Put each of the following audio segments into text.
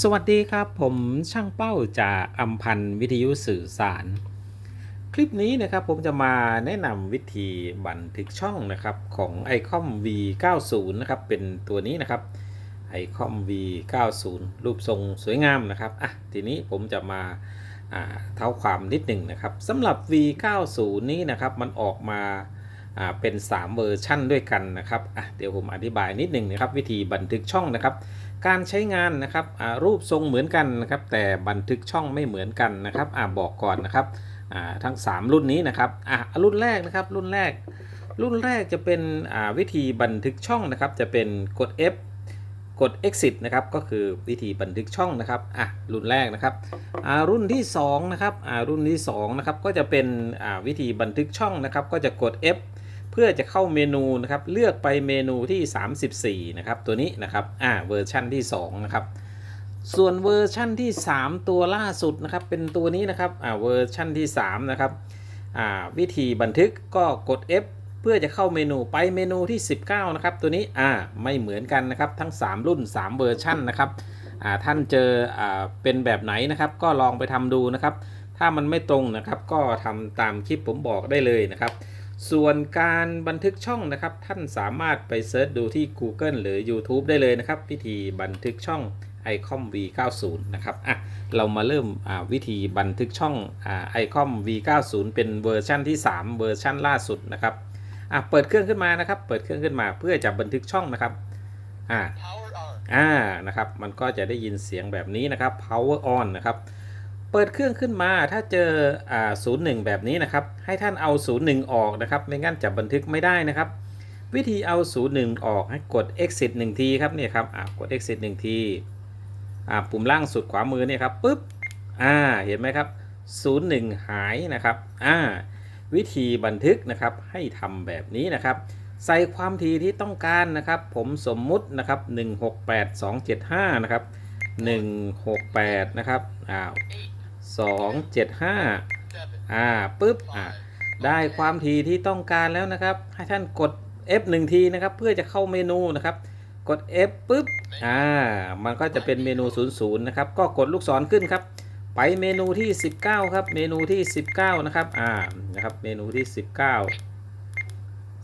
สวัสดีครับ ผมช่างเป้าจากอัมพันธ์วิทยุสื่อสาร คลิปนี้นะครับผมจะมาแนะนำวิธีบันทึกช่องนะครับของ iCom V90 นะครับเป็นตัวนี้นะครับ iCom V90 รูปทรงสวยงามนะครับอะทีนี้ผมจะมาเท้าความนิดหนึ่งนะครับสำหรับ V90 นี้นะครับมันออกมาอ่าเป็น 3 เวอร์ชั่นด้วยกันนะครับอะเดี๋ยวผมอธิบายนิดหนึ่งนะครับ วิธีบันทึกช่องนะครับ การใช้งานนะครับรูปทรงเหมือนกันนะครับ แต่บันทึกช่องไม่เหมือนกันนะครับอบอกก่อนนะครับทั้ง 3 รุ่นนี้นะครับรุ่นแรกนะครับรุ่นแรก รุ่นแรกจะเป็นวิธีบันทึกช่องนะครับ จะเป็นกด F กด exit นะครับก็คือวิธีบันทึกช่องนะครับอะรุ่นแรกนะครับอ่ารุ่นที่2นะครับอ่ารุ่นที่2นะครับก็จะเป็นอ่าวิธีบันทึกช่องนะครับ ก็จะกด F เพื่อจะเข้าเมนูนะครับเลือกไปเมนูที่ 34 นะครับ ตัวนี้นะครับอ่าเวอร์ชั่นที่ 2 นะครับ ส่วนเวอร์ชั่นที่ 3 ตัวล่าสุดนะครับ เป็นตัวนี้นะครับอ่าเวอร์ชั่นที่ 3 นะครับอ่าวิธีบันทึกก็กด F เพื่อจะเข้าเมนูไปเมนูที่ 19 นะครับ ตัวนี้อ่าไม่เหมือนกันนะครับ ทั้ง 3 รุ่น 3 เวอร์ชั่นนะครับอ่าท่านเจออ่าเป็นแบบไหนนะครับ ก็ลองไปทำดูนะครับ ถ้ามันไม่ตรงนะครับ ก็ทำตามคลิปผมบอกได้เลยนะครับ ส่วนการบันทึกช่องนะครับ ท่านสามารถไปเซิร์ชดูที่ Google หรือ YouTube ได้เลยนะครับ วิธีบันทึกช่อง icom v90 นะครับอะเรามาเริ่มอ่าวิธีบันทึกช่องอ่า icom v90 เป็นเวอร์ชันที่ 3 เวอร์ชันล่าสุดนะครับอะเปิดเครื่องขึ้นมานะครับ เปิดเครื่องขึ้นมาเพื่อจะบันทึกช่องนะครับอ่า Power on. อ่านะครับ มันก็จะได้ยินเสียงแบบนี้นะครับ power on นะครับ เปิดเครื่องขึ้นมาถ้าเจออ่า01แบบนี้นะครับ ให้ท่านเอา01ออกนะครับ ไม่งั้นจะบันทึกไม่ได้นะครับ วิธีเอา01ออกให้กด exit 1 ทีครับเนี่ยครับอ่ากด exit 1 ทีอ่าปุ่มล่างสุดขวามือเนี่ยครับปึ๊บอ่าเห็นไหมครับ01หายนะครับอ่าวิธีบันทึกนะครับให้ทำแบบนี้นะครับ ใส่ความถี่ที่ต้องการนะครับ ผมสมมุตินะครับ 168275 นะครับ 168 นะครับอ้าว Eight, 275 seven, อ่าปึ๊บอ่าได้ความถี่ที่ต้องการแล้วนะครับ ให้ท่านกด F 1ทีนะครับ เพื่อจะเข้าเมนูนะครับ กด F ปุ๊บอ่ามันก็จะเป็นเมนู00นะครับ ก็กดลูกศรขึ้นครับ ไปเมนูที่ 19 ครับ เมนูที่ 19 นะครับอ่านะครับเมนูที่ 19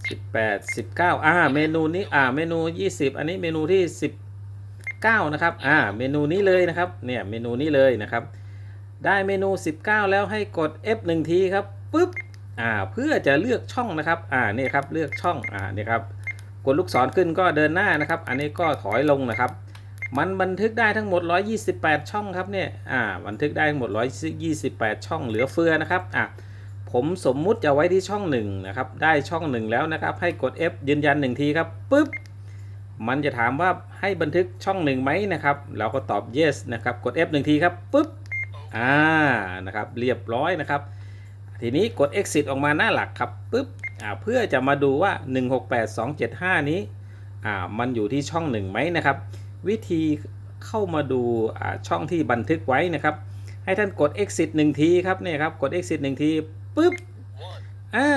18 19อ่าเมนูนี้อ่าเมนู 20 อันนี้เมนูที่ 19 นะครับอ่าเมนูนี้เลยนะครับเนี่ยเมนูนี้เลยนะครับ ได้เมนู 19 แล้วให้กด F 1ทีครับปุ๊บอ่าเพื่อจะเลือกช่องนะครับอ่านี่ครับเลือกช่องอ่านี่ครับกดลูกศรขึ้นก็เดินหน้านะครับ อันนี้ก็ถอยลงนะครับ มันบันทึกได้ทั้งหมด 128 ช่องครับเนี่ยอ่าบันทึกได้ทั้งหมด 128 ช่องเหลือเฟือนะครับอะผมสมมุติจะไว้ที่ช่องหนึ่งนะครับได้ช่องหนึ่งแล้วนะครับ ให้กด F ยืนยันหนึ่งทีครับปุ๊บมันจะถามว่าให้บันทึกช่องหนึ่งไหมนะครับ เราก็ตอบ yes นะครับกด F หนึ่งทีครับปุ๊บ อ่านะครับเรียบร้อยนะครับ ทีนี้กด exit ออกมาหน้าหลักครับปุ๊บอ่าเพื่อจะมาดูว่า 168275 นี้อ่ามันอยู่ที่ช่องหนึ่งไหมนะครับ วิธีเข้ามาดูอ่าช่องที่บันทึกไว้นะครับ ให้ท่านกด exit 1 ทีครับเนี่ยครับกด exit 1 ทีปุ๊บอ่า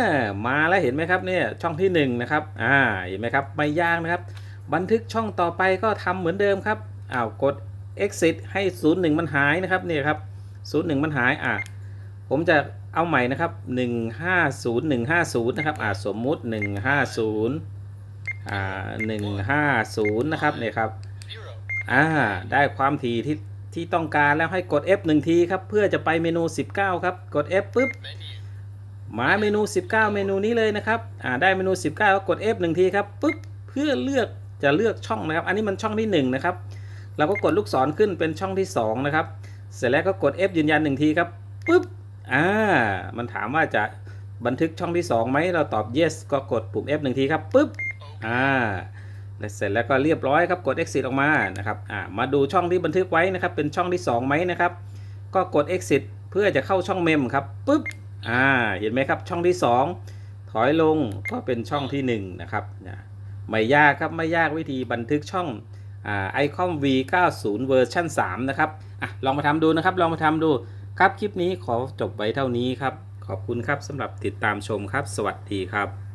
มาแล้วเห็นไหมครับเนี่ยช่องที่1นะครับอ่าเห็นไหมครับไม่ยากนะครับ บันทึกช่องต่อไปก็ทำเหมือนเดิมครับอ้าวกด exit ให้ 01 มันหายนะครับเนี่ยครับ 01มันหายอ่าผมจะเอาใหม่นะครับ150150นะครับอ่าสมมุติ150อ่า150นะครับเนี่ยครับอ่าได้ความถี่ที่ที่ต้องการแล้วให้กด F 1ทีครับเพื่อจะไปเมนู 19 ครับ กด F ปุ๊บมาเมนู 19 เมนูนี้เลยนะครับอ่าได้เมนู 19 ก็กด F 1ทีครับปุ๊บเพื่อเลือกจะเลือกช่องนะครับ อันนี้มันช่องที่ 1 นะครับ เราก็กดลูกศรขึ้นเป็นช่องที่ 2 นะครับ เสร็จแล้วก็กด F ยืนยัน1ทีครับปุ๊บอ่ามันถามว่าจะบันทึกช่องที่2ไหมเราตอบ yes ก็กดปุ่ม F 1ทีครับปุ๊บอ่าและเสร็จแล้วก็เรียบร้อยครับกด exit ออกมานะครับอ่ามาดูช่องที่บันทึกไว้นะครับ เป็นช่องที่2ไหมนะครับ ก็กด exit เพื่อจะเข้าช่องเมมครับปุ๊บอ่าเห็นไหมครับช่องที่ 2 ถอยลงก็เป็นช่องที่1นะครับนะไม่ยากครับไม่ยากวิธีบันทึกช่อง ไอคอน v90 เวอร์ชัน3นะครับอะลองมาทำดูนะครับ ลองมาทำดูครับคลิปนี้ขอจบไว้เท่านี้ครับ ขอบคุณครับสำหรับติดตามชมครับ สวัสดีครับ